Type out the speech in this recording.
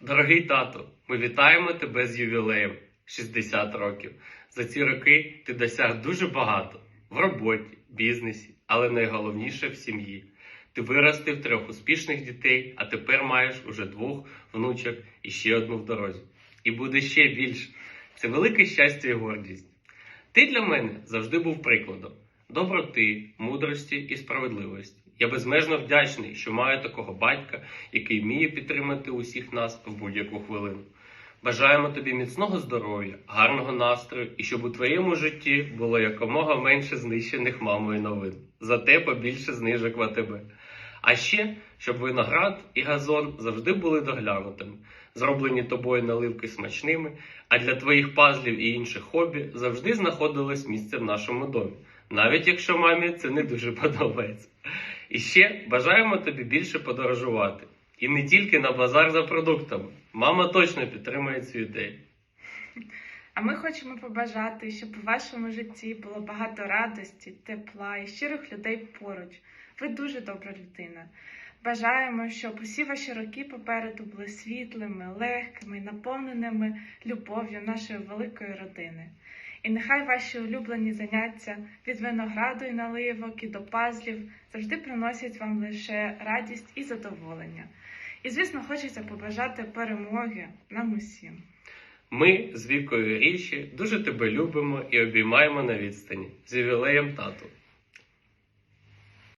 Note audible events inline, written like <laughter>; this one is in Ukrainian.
Дорогий тато, ми вітаємо тебе з ювілеєм 60 років. За ці роки ти досяг дуже багато в роботі, бізнесі, але найголовніше в сім'ї. Ти виростив трьох успішних дітей, а тепер маєш уже двох внучок і ще одну в дорозі. І буде ще більше. Це велике щастя і гордість. Ти для мене завжди був прикладом доброти, мудрості і справедливості. Я безмежно вдячний, що маю такого батька, який вміє підтримати усіх нас в будь-яку хвилину. Бажаємо тобі міцного здоров'я, гарного настрою і щоб у твоєму житті було якомога менше знищених мамою новин. Зате побільше знижок в АТБ. А ще, щоб виноград і газон завжди були доглянутими, зроблені тобою наливки смачними, а для твоїх пазлів і інших хобі завжди знаходилось місце в нашому домі, навіть якщо мамі це не дуже <laughs> подобається. І ще бажаємо тобі більше подорожувати. І не тільки на базар за продуктами. Мама точно підтримує цю ідею. А ми хочемо побажати, щоб у вашому житті було багато радості, тепла і щирих людей поруч. Ви дуже добра людина. Бажаємо, щоб усі ваші роки попереду були світлими, легкими, наповненими любов'ю нашої великої родини. І нехай ваші улюблені заняття від винограду і наливок і до пазлів завжди приносять вам лише радість і задоволення. І, звісно, хочеться побажати перемоги нам усім. Ми з Вікою річі дуже тебе любимо і обіймаємо на відстані з ювілеєм тату.